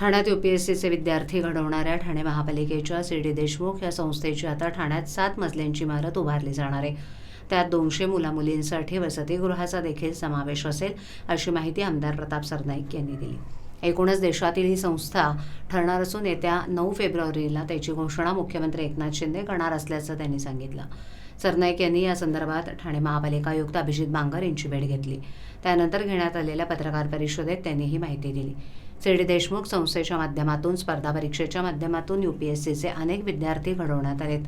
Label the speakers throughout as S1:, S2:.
S1: ठाण्यात you P S सीचे विद्यार्थी घडवणाऱ्या ठाणे महापालिकेच्या सी डी देशमुख या संस्थेची आता ठाण्यात सात मजल्यांची इमारत उभारली जाणार आहे. त्यात दोनशे मुलामुलींसाठी वसतिगृहाचा देखील समावेश असेल अशी माहिती आमदार प्रताप सरनाईक यांनी दिली. एकूणच देशातील ही संस्था ठरणार असून येत्या नऊ फेब्रुवारीला त्याची घोषणा मुख्यमंत्री एकनाथ शिंदे करणार असल्याचं त्यांनी सांगितलं. सरनाईक यांनी या संदर्भात ठाणे महापालिका आयुक्त अभिजित बांगर यांची भेट घेतली. त्यानंतर घेण्यात आलेल्या पत्रकार परिषदेत त्यांनी ही माहिती दिली. सी डी देशमुख संस्थेच्या माध्यमातून स्पर्धा परीक्षेच्या माध्यमातून यू पी एस सीचे अनेक विद्यार्थी घडवण्यात आलेत.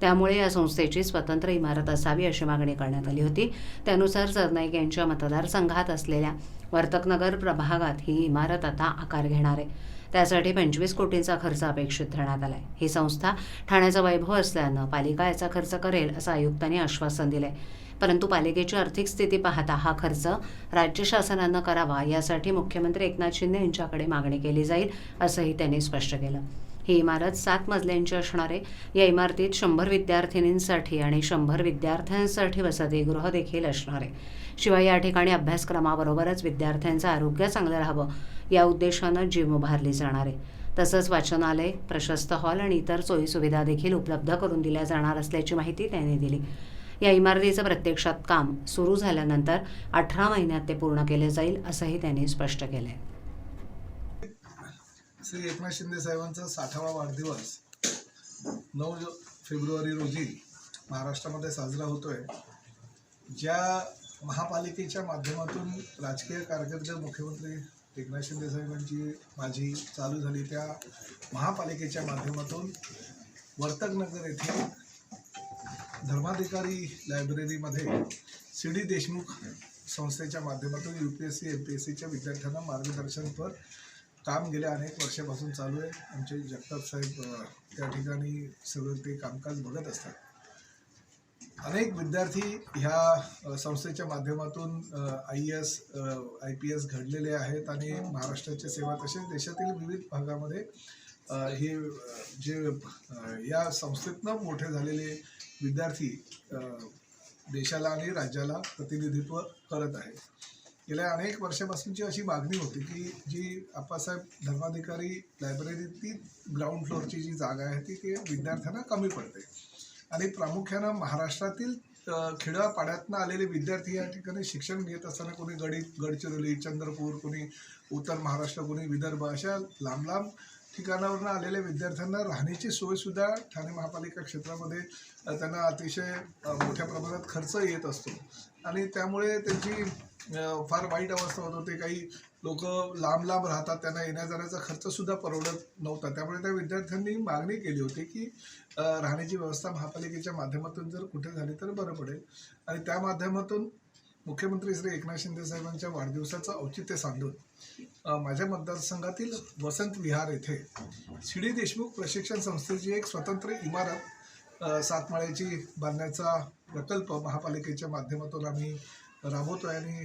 S1: त्यामुळे या संस्थेची स्वतंत्र इमारत असावी अशी मागणी करण्यात आली होती. त्यानुसार सरनाईक यांच्या मतदारसंघात असलेल्या वर्तकनगर प्रभागात ही इमारत आता आकार घेणार आहे. त्यासाठी पंचवीस कोटींचा खर्च अपेक्षित धरण्यात आहे ही संस्था ठाण्याचा वैभव असल्यानं पालिका याचा खर्च करेल असं आयुक्तांनी आश्वासन दिलं आहे परंतु पालिकेची आर्थिक स्थिती पाहता हा खर्च राज्य शासनानं करावा यासाठी मुख्यमंत्री एकनाथ शिंदे यांच्याकडे मागणी केली जाईल असंही त्यांनी स्पष्ट केलं. ही इमारत सात मजल्यांची असणार. आहे या इमारतीत शंभर विद्यार्थिनींसाठी आणि शंभर विद्यार्थ्यांसाठी वसतिगृह देखील असणार. आहे शिवाय या ठिकाणी अभ्यासक्रमाबरोबरच विद्यार्थ्यांचं आरोग्य चांगलं राहावं या उद्देशानं जिम उभारली जाणार आहे. तसंच वाचनालय प्रशस्त हॉल आणि इतर सोयीसुविधा देखील उपलब्ध करून दिल्या जाणार असल्याची माहिती त्यांनी दिली. या इमारतीचं प्रत्यक्षात काम सुरू झाल्यानंतर अठरा महिन्यात ते पूर्ण केले जाईल असंही त्यांनी स्पष्ट केलं आहे
S2: श्री एकनाथ शिंदे साहेबांचा साठावा वाढदिवस नऊ फेब्रुवारी रोजी महाराष्ट्रामध्ये साजरा होतोय. ज्या महापालिकेच्या माध्यमातून राजकीय कारकीर्द मुख्यमंत्री एकनाथ शिंदे साहेबांची माझी चालू झाली त्या महापालिकेच्या माध्यमातून वर्तकनगर येथे धर्माधिकारी लायब्ररीमध्ये सी डी देशमुख संस्थेच्या माध्यमातून U P S C M P S सीच्या विद्यार्थ्यांना मार्गदर्शनपर काम गेल्या अनेक वर्षापासून चालू आहे. आमचे जगताप साहेब त्या ठिकाणी सगळं ते कामकाज बघत असतात. अनेक विद्यार्थी ह्या संस्थेच्या माध्यमातून I S I P S घडलेले आहेत आणि महाराष्ट्राच्या सेवा तसेच देशातील विविध भागामध्ये हे जे या संस्थेतनं मोठे झालेले विद्यार्थी देशाला आणि राज्याला प्रतिनिधित्व करत आहेत. गेल्या अनेक वर्षापासूनची अशी मागणी होती की जी आप्पासाहेब धर्माधिकारी लायब्ररी ती ग्राउंड फ्लोअरची जी जागा आहे ती ती विद्यार्थ्यांना कमी पडते. आणि प्रामुख्यानं महाराष्ट्रातील खेड्यापाड्यातनं आलेले विद्यार्थी या ठिकाणी शिक्षण घेत असताना कोणी गडी गडचिरोली चंद्रपूर कोणी उत्तर महाराष्ट्र कोणी विदर्भ अशा लांब लांब ठिकाणावरून आलेल्या विद्यार्थ्यांना राहण्याची सोयसुद्धा ठाणे महापालिका क्षेत्रामध्ये त्यांना अतिशय मोठ्या प्रमाणात खर्च येत असतो. आणि त्यामुळे त्यांची फार वाईट अवस्था होत होते. काही लोक लांब लांब राहतात त्यांना येण्या जाण्याचा खर्चसुद्धा परवडत नव्हता. त्यामुळे त्या विद्यार्थ्यांनी मागणी केली होती की राहण्याची व्यवस्था महापालिकेच्या माध्यमातून जर कुठे झाली तर बरं पडेल. आणि त्या माध्यमातून मुख्यमंत्री श्री एकनाथ शिंदे साहेबांच्या वाढदिवसाचं औचित्य साधून माझ्या मतदारसंघातील वसंत विहार येथे सी डी देशमुख प्रशिक्षण संस्थेची एक स्वतंत्र इमारत सातमाळ्याची बांधण्याचा प्रकल्प महापालिकेच्या माध्यमातून आम्ही राबवतोय आणि